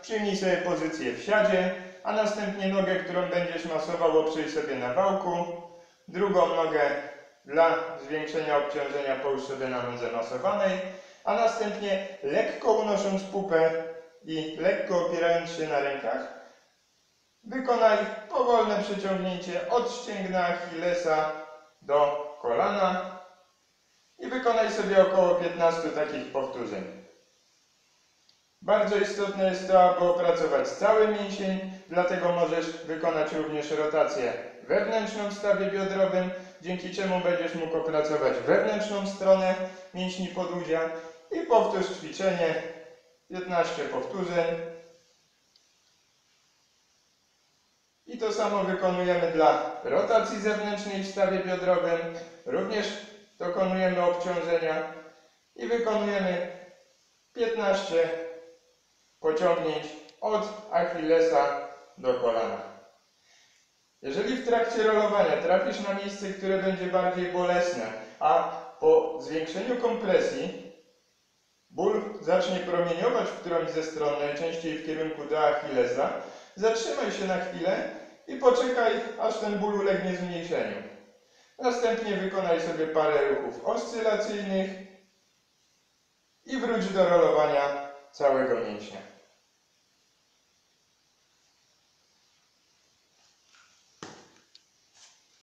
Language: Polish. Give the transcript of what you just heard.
Przyjmij sobie pozycję w siadzie, a następnie nogę, którą będziesz masował, oprzyj sobie na wałku. Drugą nogę dla zwiększenia obciążenia połóż sobie na nodze masowanej, a następnie lekko unosząc pupę i lekko opierając się na rękach, wykonaj powolne przeciągnięcie od ścięgna Achillesa do kolana i wykonaj sobie około 15 takich powtórzeń. Bardzo istotne jest to, aby opracować cały mięsień, dlatego możesz wykonać również rotację wewnętrzną w stawie biodrowym, dzięki czemu będziesz mógł opracować wewnętrzną stronę mięśni podłudzia i powtórz ćwiczenie 15 powtórzeń. I to samo wykonujemy dla rotacji zewnętrznej w stawie biodrowym. Również dokonujemy obciążenia i wykonujemy 15 pociągnięć od Achillesa do kolana. Jeżeli w trakcie rolowania trafisz na miejsce, które będzie bardziej bolesne, a po zwiększeniu kompresji ból zacznie promieniować w którąś ze stron, najczęściej w kierunku do Achillesa, zatrzymaj się na chwilę i poczekaj, aż ten ból ulegnie zmniejszeniu. Następnie wykonaj sobie parę ruchów oscylacyjnych i wróć do rolowania całego mięśnia.